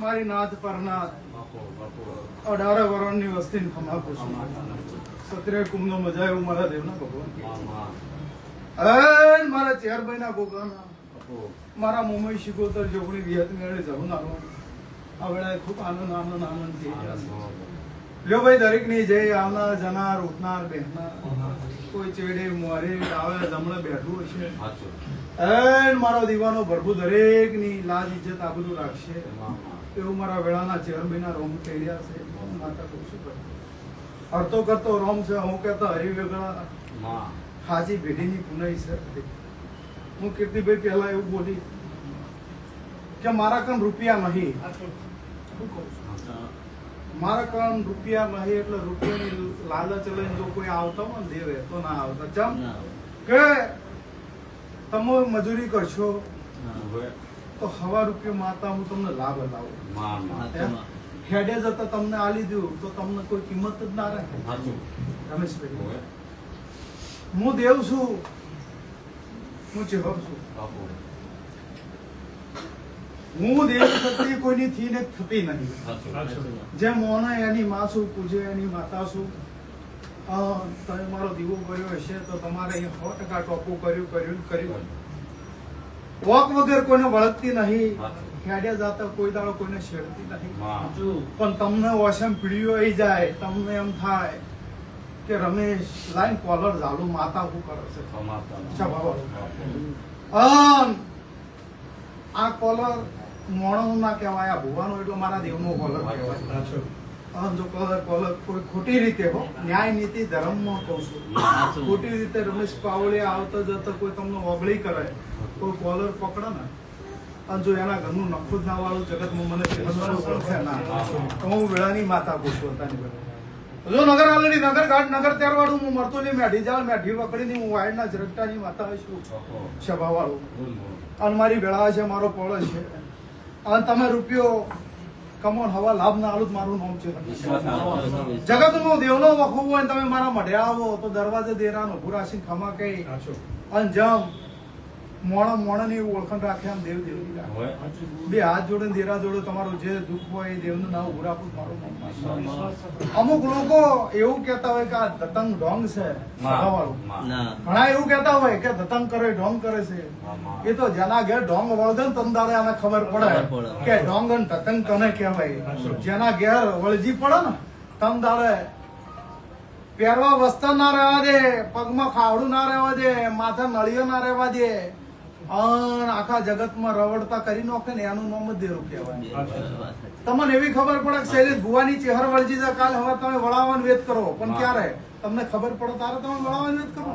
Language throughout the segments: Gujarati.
મારી નાથ પરનાથ અઢાર વરણની વસ્તીને ખમા પૂછું સત્રે કુંભનો મજા એવું મારા દેવના ભગવાન. મારા ચેર મારા ના ભોગવાના મારા મુંબઈ શિકોતર જોગણી વિહત મેળે જવું ના આ વેળાએ ખૂબ આનંદ આનંદ આનંદ થઈ ગયા. લ્યો ભાઈ દરેકની જય આવનાર જનાર ઉઠનાર બેહનાર. કોઈ ચેડે મોરે આવે જમણે બેઠું હશે એન મારો દીવાનો પ્રભુ દરેકની લાજ ઇજ્જત આબરૂ રાખશે. મામા એવું મારા વેળાના ચેરભાઈના રોમ થઈ રહ્યા છે. માતા કહું છું ભાઈ. કરતો રોમ છે. હું કહેતો હરિવેગળા માં. હાજી પેઢીની પુનઈ છે. હું કીર્તિભાઈ પહેલા એવું બોલી કે મારા કણ રૂપિયા નહીં. શું કહું મારા કામ રૂપિયા નહીં એટલે રૂપિયાની લાલચ લઈને જો કોઈ આવતો હોય ને દેવે તો ના આવતા. ચમ કે તમે મજૂરી કરશો. હવે તો હવા રૂપિયા માતા હું તમને લાભ લાવું હેડે જતા તમને આલી દઉં તો તમને કોઈ કિંમત જ ના રાખે. રમેશભાઈ. હું દેવ છું. હું ચેહર છું. હું દેવ થતી કોઈની થી ને થતી નહીં. સાચું જે મોને એની માં છું પૂજે એની માતા છું. તમે મારો દીવો કર્યો હશે તો તમારે અહીંયા સો ટકા ટોપું કર્યું કર્યું કર્યું. વોક વગર કોઈને વળગતી નહીં. હેડે જતા કોઈ દાડો કોઈને છેડતી નહીં. પણ તમને વોશમ પીડીઓ આવી જાય તમને એમ થાય કે રમેશ લાઈન કોલર ઝાલુ માતા શું કરે છે? આ કોલર મોણો ના કહેવાય આ ભુવાનો એટલે મારા દેવનો કોલર કહેવાય. જો કોલર કોલર કોઈ ખોટી રીતે હો ન્યાય નીતિ ધર્મમાં કહું છું. ખોટી રીતે રમેશ પાવળે આવતો જતો કોઈ તમને ઓગળી કરે કોઈ કોલર પકડે ને અને જો એના ઘરનું નખું જ ના વાળું જગતમાં મને ઓળખે ના. તો હું વેળાની માતા પૂછું બધી. જો નગર આલડી નગર ઘાટ નગર ત્યાર વાળું હું મરતો નહીં મેઢી જાળ મેઢી વકડીની હું વાયડના ઝરકટાની માતા છું બાપુ સભા વાળું અને મારી વેળા છે મારો પોળો છે. અને તમે રૂપિયો કમોન હવા લાભ ના આલું મારું નામ છે. જગતનો દેવનો વખવું હોય તમે મારા મઢે આવો તો દરવાજે દેરાનો ભૂરાશી ખમા કઈ અને જમ. મોણ મોણની ઓળખાણ રાખે આમ દેવ દેવ બે હાથ જોડે દેરા જોડે તમારો જે દુઃખ હોય એ દેવનું નામ ઉરાપું મારું અમુક લોકો એવું કહેતા હોય કે આ દતંગ ઢોંગ છે. ઘણા એવું કહેતા હોય કે દતંગ કરે ઢોંગ કરે છે. એ તો જેના ઘેર ઢોંગ વળગે ને તંદારે આને ખબર પડે. કે ઢોંગ અને દતંગ કને કહેવાય? જેના ઘેર વળજી પડે ને તંદારે પહેરવા વસ્ત્ર ના રહેવા દે પગમાં ખાવડું ના રહેવા દે માથે નળિયો ના રહેવા દે. અન આખા જગતમાં રવડતા કરી નોખે ને એનું નામ જ દેરું કહેવાય. તમને એવી ખબર પડે કે શૈલેષ ભુવાની ચહેર વળજી જાય કાલે હવે તમે વળાવવાનું વેત કરો. પણ ક્યારે? તમને ખબર પડે તારે તમે વળાવવાનું વેત કરો?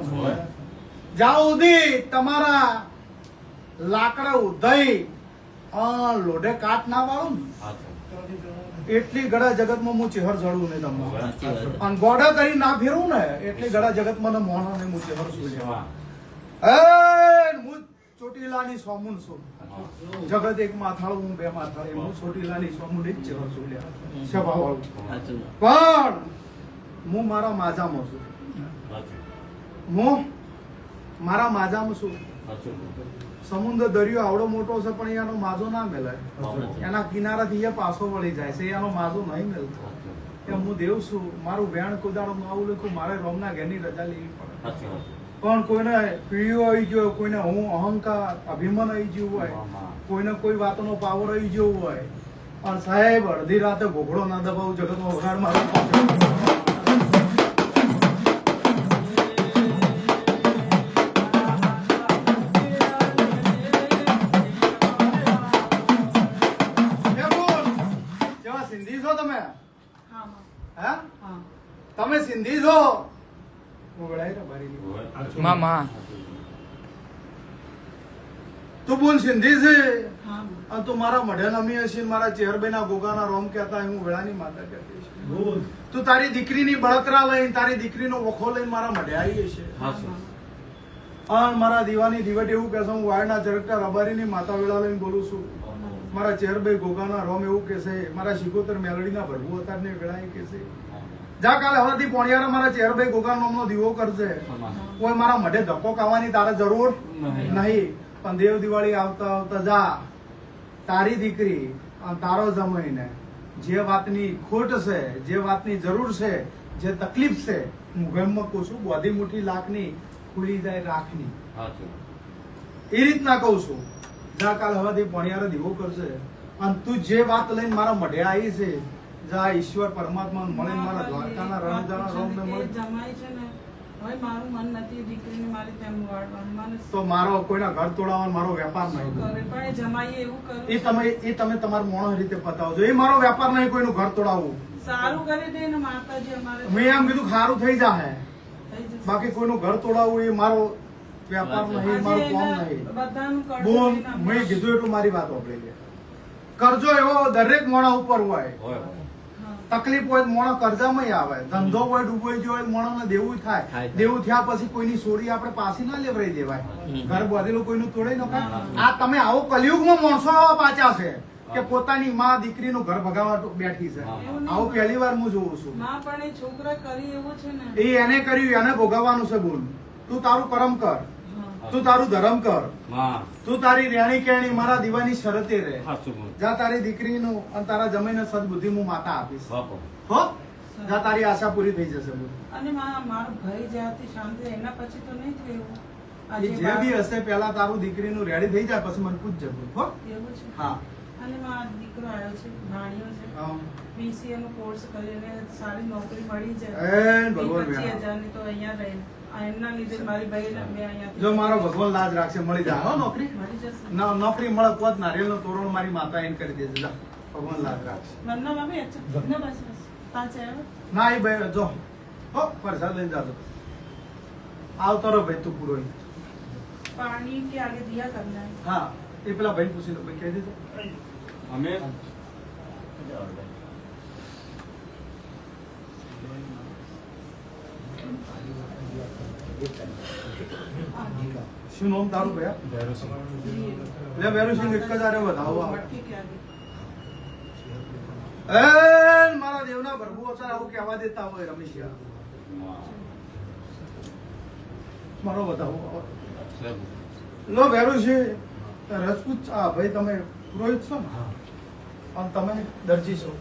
જાઓ ઉધી તમારા લાકડા ઉધઈ. લોઢે કાટ ના વાળું ને? એટલી ગળા જગતમાં હું ચહેર જડું નહીં તમને. અને ગોડા કરી ના ફેરવું ને એટલી ગળા જગતમાં ને મોણા ને હું ચહેર છું હું ચોટીલાની સોમુન છું જગત એક માથાળું, હું બે માથાળી. હું ચોટીલાની સોમુન જ છું લ્યા. સભા વાળું પણ હું મારા માજામાં છું. હું મારા માજામાં છું. સમુદ્ર દરિયો આવડો મોટો છે, પણ એનો માજો ના મેલાય. એના કિનારાથી એ પાછો વળી જાય છે, એનો માજો નહીં મેલતો. કે હું દેવ છું. મારું વેણ કુદાડો આવું લખ્યું, મારે રોમના ઘેરની રજા લેવી પડે. પણ કોઈને પીળીઓ આવી ગયો કોઈને હું અહંકાર અભિમાન આવી ગયું હોય કોઈને કોઈ વાતનો પાવર આવી ગયો હોય. પણ સાહેબ અડધી રાતે ઘોઘડો ના દબાવું જગતમાં વગાડ મારું એ સિંધી છો તમે? હે. તમે સિંધી છો? મામા. તો બોલ સિંધી છે. તો મારા મઢન અમી હશે મારા ચેરબેના ગોગાના રોમ કહેતા હું વેળાની માતા કહેતી છે. તું તારી દીકરીની બળતરા લઈને તારી દીકરીનો વખો લઈને મારા મઢે આવી હશે મારા દીવાની દીવટ એવું કહેશે હું વાયના ચરકતા રબારીની માતા વેળા લઈને બોલું છું. મારા ચેરભાઈ ગોગાના રોમ એવું કહેશે મારા શિકોતર મેલડીના ભરવું અતારને વેળાએ કહેશે જા કાલે હવેથી પોણિયારા મારા ચેરભાઈ ગોગા નામનો દીવો કરશે. કોઈ મારા મઢે ધક્કો ખાવાની તારે જરૂર નહીં. પણ દેવ દિવાળી આવતા આવતા જા તારી દીકરી તારો જમાઈને જે વાતની ખોટ છે જે વાતની જરૂર છે જે તકલીફ છે હું ગમમાં કહું છું બોધી મુઠ્ઠી લાખની ખુલી જાય રાખની. એ રીતના કહું છું. જા કાલ હવાથી ભણિયારે દીવો કરશે. અને તું જે વાત લઈને મારા મઢે આવી છે જા ઈશ્વર પરમાત્મા મળે મારા દ્વારકાના રણજાણા રોમને મળે જમાય છે ને હવે મારું મન નથી દીકરીને મારી તેમ વાળવાનું તો મારો કોઈના ઘર તોડાવવાનો મારો વેપાર નહીં. પણ એ જમાઈએ એવું કર્યું એ તમે એ તમે તમારા મોણસ રીતે પતાવજો એ મારો વેપાર નહીં કોઈનું ઘર તોડાવવું. સારું કરી દે ને માતાજી અમારે મેં એમ કીધું ખારું થઈ જાહે. બાકી કોઈનું ઘર તોડાવવું એ મારો વેપાર નહીં મારું કોમ નહીં. બોલ મેં કીધું એટલું મારી વાત વાપરી લે. કરજો એવો દરેક મોણા ઉપર હોય. હોય તકલીફ હોય મોણો કરજામાં આવે. ધંધો હોય ડૂબોઈ ગયો હોય મોણોને દેવું થાય. દેવું થયા પછી કોઈની સોરી આપણે પાછી ના લેવરાઈ દેવાય. ઘર બધેલું કોઈનું તોડે ન હા. આ તમે આવો કલયુગમાં માણસો આવા પાછા છે કે પોતાની માં દીકરીનું ઘર ભગાવવા બેઠી છે. આવું પહેલી વાર હું જોઉં છું. માં પણ એ છોકરા કરી એવું છે ને. એ એને કર્યું એને ભોગાવવાનું છે બોલ. તું તારું કરમ કર. તું તારું ધર્મ કર. તું તારી રેણી કેણી મારા દીવાની શરતે રહે. જા તારી દીકરીનું અને તારા જમીન સદબુદ્ધિ હું માતા આપીશ. હો? જા તારી આશા પૂરી થઈ જશે અને મારો ભાઈ જ્યાંથી શાંતિ એના પછી તો નહીં થયું. જે બી હશે પેલા તારું દીકરીનું રેડી થઈ જાય પછી મને પૂછજે બોલ હો? છે? હા. અને માં દીકરો આવ્યો છે ભાણિયો છે. બીસીએ નો કોર્સ કરીને સારી નોકરી મળી એ જાય ભગવાન પચીસ વ્યા. તો અહીંયા રહી. એમના લીધે મારી ભાઈ મેં અહીંયા જો મારો ભગવાન લાજ રાખશે મળી જાય હો નોકરી? ના નોકરી મળે કોત નારિયેલનો તોરણ મારી માતા એને કરી દેજો ભગવાન લાજ રાખશે. નન્ના મામી અચ્છા ના એ ભાઈ જો. હો પરસાદ લઈને જાજો. આવતો રહો ભાઈ તું પૂરો પાણી કે આગે દિયા કરના હા એ પેલા ભાઈ પૂછી લો ભાઈ કહી દેજો અમે? શું નામ તારું ભયા? એટલે ભૈરુસિંહ એક જ આરે વધાવો એ મારા દેવના પ્રભુ અસર આવું કહેવા દેતા હોય રમેશિયા. મારો વધાવો લો ભૈરુસિંહ રજપૂત આ ભાઈ તમે પુરોહિત છો ને? અને તમે દરજી છો.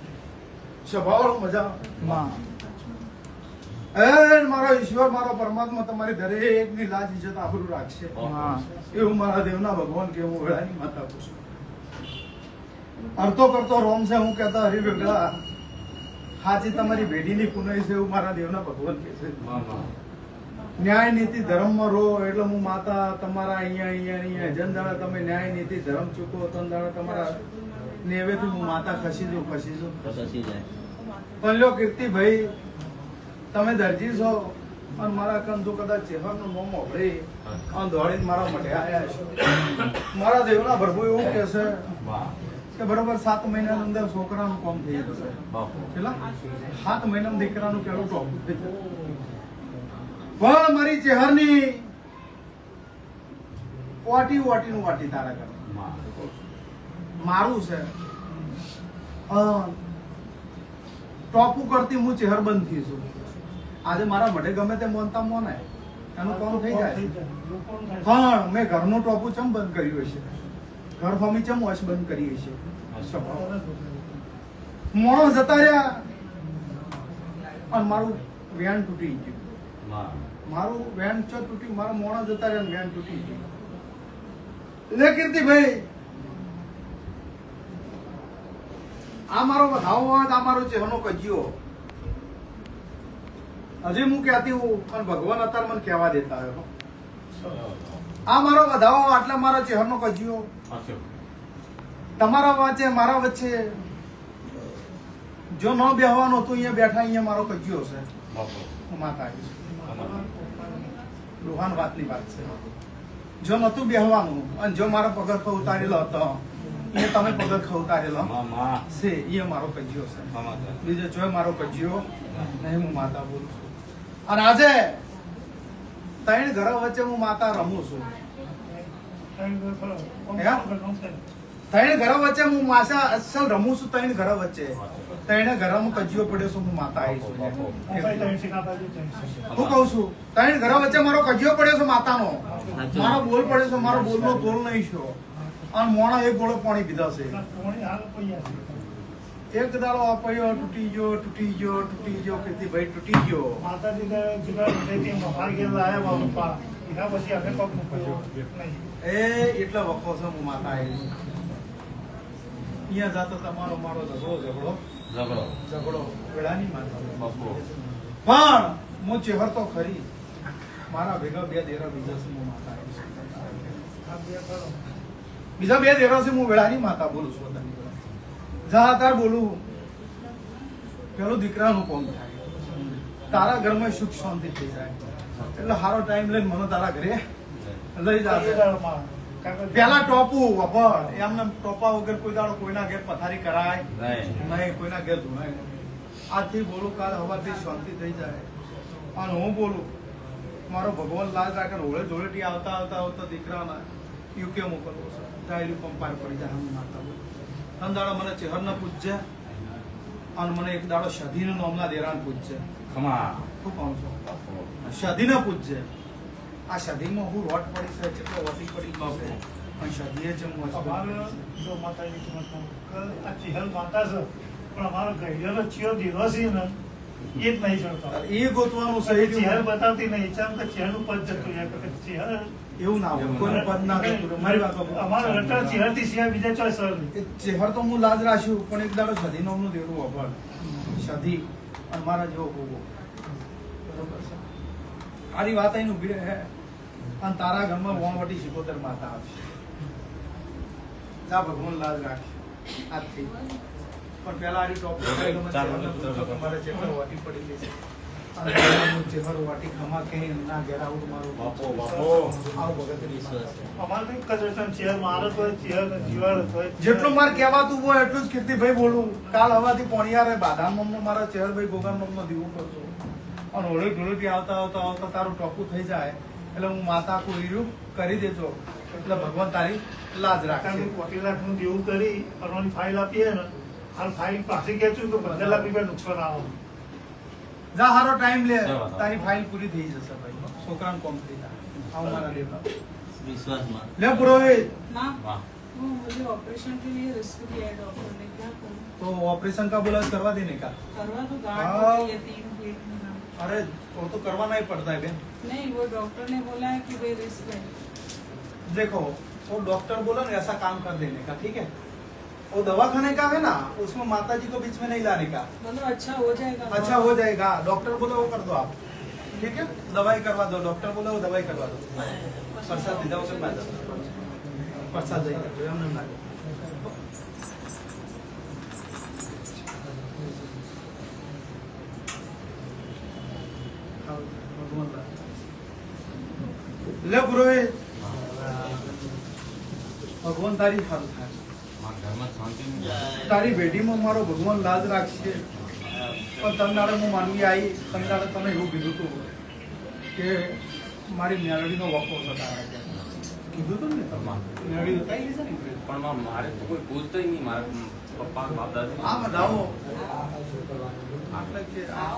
સ્વભાવ મજા માં એ મારો ઈશ્વર મારો પરમાત્મા તમારી દરેકની લાજ ઇજ્જત આબરૂ રાખશે. એવું મારા દેવના ભગવાન કે હું વેળાની માતા પૂછું અર્થો કરતો રોમ છે હું કહેતા હરી વેગળા હાજી તમારી ભેડીની પુનઈ છે એવું મારા દેવના ભગવાન કે છે. ન્યાય નીતિ ધર્મમાં રહો એટલે હું માતા તમારા અહીંયા અહીંયા અહીંયા જન દાડા તમે ન્યાય નીતિ ધર્મ ચૂકો તન દાડા તમારા નેવેથી હું માતા ખસી જઉં ખસી જઉં. ખસી જાય. પણ લો કીર્તિભાઈ તમે દરજી છો અને મારા કંધુ કદાચ ચહેરાનું મોં મોકલે અને દોડીને મારા મઢે આયા છો. મારા દેવના પ્રભુ એવું કહે છે કે બરોબર સાત મહિનાની અંદર છોકરાનું કામ થઈ જશે પેલા સાત મહિનામાં દીકરાનું કેળું ટોપ પણ મારી ચહેરની વાટી વાટીનું વાટી તારા કરે મારું છે. ટોપું કરતી હું ચેહરબંધ થઈ છું આજે મારા મઢે ગમે તે મોનતા મોને એનું કોણ થઈ જાય પણ મેં ઘરનું ટોપું ચમ બંધ કર્યું હશે? ઘર ફમી ચમ વોશ બંધ કરી હશે? મોણો જતા રહ્યા. અને મારું વેન તૂટી ગયું. મારું વેન ચો તૂટી મારા મોણો જતા રહ્યા ને વેન તૂટી ગયું. લે કીર્તિભાઈ. આ મારો વધાવો આ મારો ચહેરો કજિયો. હજી હું કહેતી હું પણ ભગવાન અત્યારે મને કહેવા દેતા હોય આ મારો વધાવો આટલા મારા ચહેરનો કજિયો. તમારા વચ્ચે મારા વચ્ચે જો ન બેહવાનો તો અહીંયા બેઠા અહીંયા મારો કજ્યો છે માતા લોહાન વાતની વાત છે. જો નતું બેહવાનું અને જો મારો પગરખો ઉતારેલો હતો એ તમે પગરખો ઉતારેલો. છે એ મારો કજિયો છે બીજો જો મારો કજિયો નહીં હું માતા બોલું છું. અને આજે ત્રણ ઘર વચ્ચે હું માતા રમું છું. ત્રણ ઘર વચ્ચે હું માસા અસલ રમું છું ત્રણ ઘર વચ્ચે. ત્રણે ઘરમાં કજિયો પડ્યો છું હું માતા આવી છું. હું કઉ છું ત્રણ ઘરો વચ્ચે મારો કજિયો પડ્યો છે માતાનો. મારો બોલ પડ્યો છે મારો બોલનો બોલ નહીં છો. અને મોણા એક ગોળો પાણી પીધા છે. એક દાડો અપાયો તૂટી ગયો તૂટી ગયો તૂટી ગયો કીર્તિભાઈ તૂટી ગયો. માતાજી ને જુદા જુદાથી મહાર ઘેર લાયા એના પછી અમે પગ મૂક્યો. એ એટલા વખો છો હું માતા આવી અહીંયા જાતો તમારો મારો ઝઘડો ઝઘડો. ઝઘડો. ઝઘડો. વેળાની માતા પણ હું ચેહર તો ખરી. મારા ભેગા બે દેરા બીજા છે હું માતા આવી બે બીજા બે દેરા છે હું વેળાની માતા બોલું છું તને. જા બોલું. પેલો દીકરાનું કોમ થાય. તારા ઘરમાં સુખ શાંતિ થઈ જાય. એટલે સારો ટાઈમ લઈને મને તારા ઘરે લઈ જાય જાશે પેલા ટોપું વપર એમને ટોપા વગર કોઈ દાડો કોઈના ઘેર પથારી કરાય. નહીં. કોઈના ઘેર ધોનાય આજથી બોલું કાલ હવાથી શાંતિ થઈ જાય. અને હું બોલું મારો ભગવાન લાજ રાખે હોળે ધોળેટી આવતા આવતા આવતા દીકરાના યુકે મોકલવો છે. ડાયરી પંપાર પડી જાય હું માતા બોલું. ત્રણ દાડો મને ચેહરના પૂજ્ય અને મને એક દાડો શધીનું નામના દેરાન પૂજ્ય. ખમા શું કહું છું. સધીને પૂજ્ય. આ સધીમાં હું રોટ પડી છે જેટલો વટી પડી ગયો છે. પણ સધીએ જ હું અમારે જો માતાજી આ ચિહલ માતા છે પણ અમારો ગઈડેલો ચિયો દિવસી છે ને એ જ નહીં ચડતો એ ગોતવાનું ચહેર બતાવતી નહીં. ચાલ કે ચહેરનું પદ જતું રહે કે ચહેર એવું ના હોય કોઈ પદ ના જતું મારી વાત અમારો અમારો ચહેરથી સિવાય બીજા ચોઈસ હોય એ ચહેર તો હું લાજ રાખ્યું પણ એક દાડો સધી નામનું દેવું અભળ સધી અને મારા જેવો ભોગો. બરોબર છે? આરી વાત અહીં ઊભી રહે અને તારા ઘરમાં વણવટી શિકોતર માતા આવશે. જા ભગવાન લાજ રાખશે આજથી પણ પહેલા આરી ટોપ તમારે ચહેરો વાટી પડી ગઈ છે. અને તમારું ચહેરો વાટી ખમા ના ઘેર આવું મારું બાપો બાપો. આવું અમારે એક જ મારો તો ચેર હોય. જેટલું મારે કહેવાતું હોય એટલું જ કીર્તિભાઈ બોલું. કાલ હવાથી પોણિયારે બાદામ મમનો મારા ચહેરભાઈ ગોગામ મમનો દીવું કરજો અને હોળી ધૂળેટી આવતા આવતા આવતા તારું ટોપું થઈ જાય. એટલે હું માતા કુર્યું કરી દેજો. એટલે ભગવાન તારી લાજ રાખે કે પોતી લાખનું દેવું કરી પરવાની ફાઇલ આપીએ ને फ़ाइल फाईल के घ्यायची तो बदला भी काय नुकसान आओ जा हारो टाइम ले तारी फ़ाइल पूरी देई जसा भाई। सोकरान कंपनी दा हाव मला दे विश्वास मा ले पुरोहित। ना वो मुझे ऑपरेशन के लिए रिस्क दिया है डॉक्टर ने क्या करूँ? तो ऑपरेशन का बोला करवा देने का? करवा तो गार्ड होती है तीन फीट अरे वो तो करवाना ही पड़ता है बहन नहीं वो डॉक्टर ने बोला है कि वे रिस्क है। देखो वो डॉक्टर बोला ना ऐसा काम कर देने का ठीक है? वो दवा खाने का है ना उसमें माता जी को बीच में नहीं लाने का। मतलब अच्छा हो जाएगा। अच्छा हो जाएगा। डॉक्टर बोलो वो कर दो आप। ठीक है दवाई करवा दो। डॉक्टर बोला वो दवाई करवा दो। प्रसाद दीदा उसे प्रसाद ले भगवान तारीफ़ हाल તારી ભેટીમાં મારો ભગવાન લાજ રાખશે. પણ તમનાડે હું માનવી આવી તમનાડે તમે એવું કીધું હતું કે મારી મેળડીનો વખો થતા કીધું હતું ને તમારે મેળડી બતાવી છે ને પણ મારે તો કોઈ પૂછતોય નહીં. મારા પપ્પા બાપ દાદા આટલે કે આ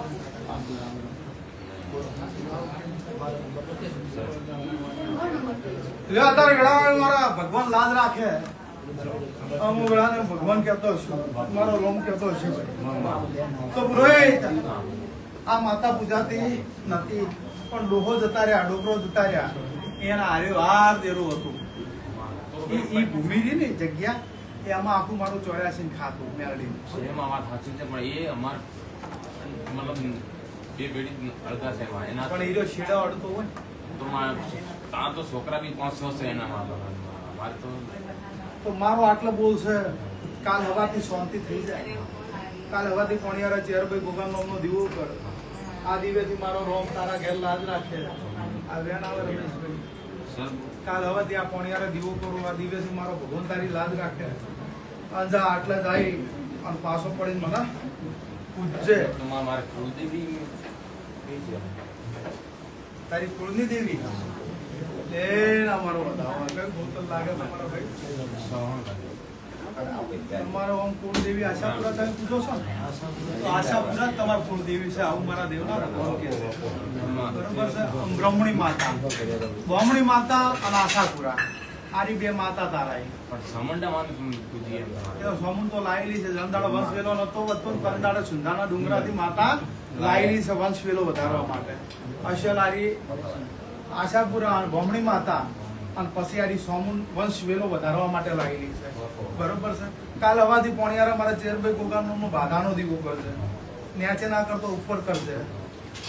ગળામાં મારા ભગવાન લાજ રાખે. હું ગળાને ભગવાન કહેતો છું મારો રોમ કહેતો છે તો પુરોહિત આ માતા પૂજાતી નથી પણ ડોહો જતા રહ્યા ડોકરો જતા રહ્યા. એના આર્યો દેરું હતું. ભૂમિ ને જગ્યા એ આમાં આખું મારું ચોર્યાસી ખાતું મેળડી એમાં સાચું છે પણ એ અમાર મતલબ બે પેઢી અડધા છે એના પણ હીરો છેડા અડતો હોય તો ત્યાં તો છોકરા બી પાંચ છ છે એના મારે તો તો મારો આટલો બોલ છે કાલ હવાથી શાંતિ થઈ જાય. કાલ હવાથી કોણિયારા ચેરભાઈ ગોગામ નામનો દીવો કર આ દિવેથી મારો રોમ તારા ઘેર લાજ રાખે. આ વેન આવે રમેશભાઈ. કાલ હવાથી આ કોણિયારા દીવો કરું આ દિવેથી મારો ભગવાન તારી લાજ રાખે. અંજા આટલે જાય અને પાછો પડીને મને પૂજે. મારે કુળદેવી તારી કુળની દેવી? તમારો આમ કુળદેવી આશાપુરા તમે પૂછો છો ને? તો આશાપુરા તમારા કુળદેવી છે આવું મારા દેવના ભગવાન કહે છે. બરોબર છે? બ્રહ્મણી માતા. બ્રહ્મણી માતા અને આશાપુરા. આરી બે માતા તારાઈ પણ સમંડા માને તો લાયેલી છે. જમદાડો વંશ વેલો નતો વધતો ને પરદાડો સુંધાના ડુંગરાથી માતા લાયેલી છે વંશ વેલો વધારવા માટે. અશલારી આશાપુરા અને હતા માતા અને પછી આરી સોમુન વંશ વેલો વધારવા માટે લાગેલી છે. બરોબર છે? કાલ હવાથી પોણિયારા મારા ચેરભાઈ ગોગાનો બાધાનો દીવો કરશે ન્યાચે ના કરતો ઉપર કરશે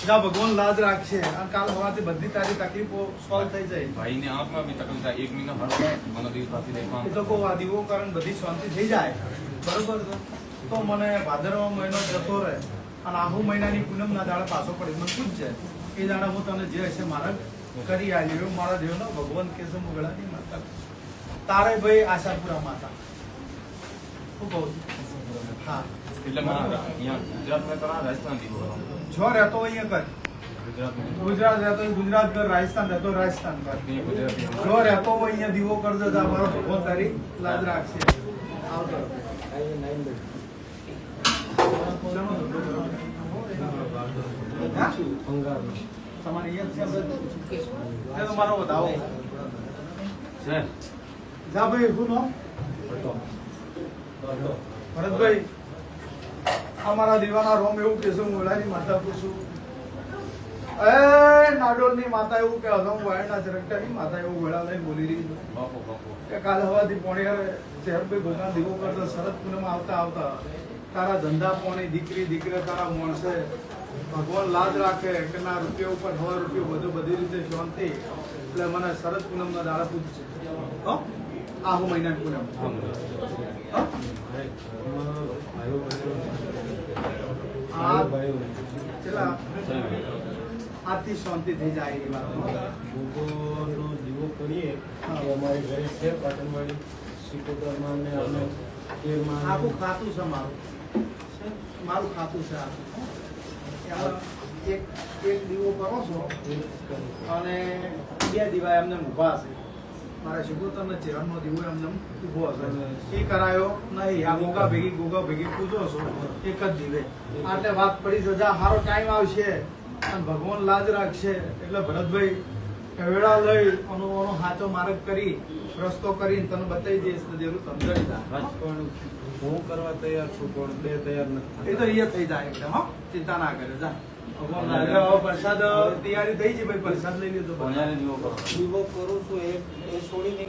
જા ભગવાન લાજ રાખશે. અને કાલ હવાથી બધી તારી તકલીફો સોલ્વ થઈ જાય. ભાઈને આંખમાં બી તકલીફ થાય. એક મહિના હર મને દિવસ પાછી એ તો દેખવા આ દીવો કારણ બધી શાંતિ થઈ જાય. બરોબર છે? તો મને ભાદરવા મહિનો જતો રહે. અને આહુ મહિનાની પૂનમના દાડે પાછો પડે. મને પૂછજે એ દાડા હું તને જે હશે મારા કરી આલી એવું મારા દેવનો ભગવાન કે છે મુગળાની માતા તારે ભાઈ આશાપુરા માતા. શું કહું છું. હા. એટલે ગુજરાતમાં કરા રાજસ્થાનથી જો રહેતો હોય અહીંયા કર. ગુજરાત રહેતો ગુજરાત કર રાજસ્થાન રહેતો રાજસ્થાન કર. જો રહેતો હોય અહીંયા દીવો કર તો આ મારો ભગવાન તારી લાજ રાખશે. આવતો હા? તમારે છે? મારો વધાવો. છે. જા ભાઈ શું નામ? ભરતભાઈ અમારા દીવાના રોમ એવું કે હું ઓલાની માતા પૂછું. એ નાડોલની માતા એવું કે હું વાયરના ચરકટાની માતા એવું વેળા લઈ બોલી રહી છું. કે કાલ હવાથી પોણીયારે ચેરભાઈ ભગવાન દીવો કરતા શરદ પૂનમ આવતા આવતા. તારા ધંધા પોણી દીકરી દીકરા તારા માણસે. ભગવાન લાજ રાખે કે ના રૂપિયા ઉપર હવા રૂપિયો બધું બધી રીતે શાંતિ. એટલે મને શરદ પૂનમના દાડા પૂછશે હો? આહુ મહિના પૂનમ. આથી આ શાંતિ થઈ જાય એ વાત. ભૂગોળનો દીવો કરીએ કે અમારે ઘરે છે પાટણવાડી સિકોતરમાં ને અમે તેરમાં આખું ખાતું છે મારું. મારું ખાતું છે આ એમાં એક એક દીવો કરો છો? અને બે દીવા એમને ઊભા છે. મારા શિકોતરના ચેહરાનો દીવો એમને ઊભો હશે એ કરાયો નહીં આ ગોગા ભેગી ગોગા ભેગી પૂજો છો. એક જ દીવે. આટલે વાત પડી છે સારો ટાઈમ આવશે. અને ભગવાન લાજ રાખશે. એટલે ભરતભાઈ વેળા લઈ આનો આનો હાચો માર્ગ કરી રસ્તો કરીને તને બતાવી દઈશ તો જરૂર સમજાવી દા પણ હું કરવા તૈયાર છું પણ બે તૈયાર નથી એ તો એ થઈ જાય એકદમ હો. ચિંતા ના કરે જા પ્રસાદ તૈયારી થઈ છે ભાઈ પ્રસાદ લઈ લીધો દીવો કરું છું એ એ છોડીને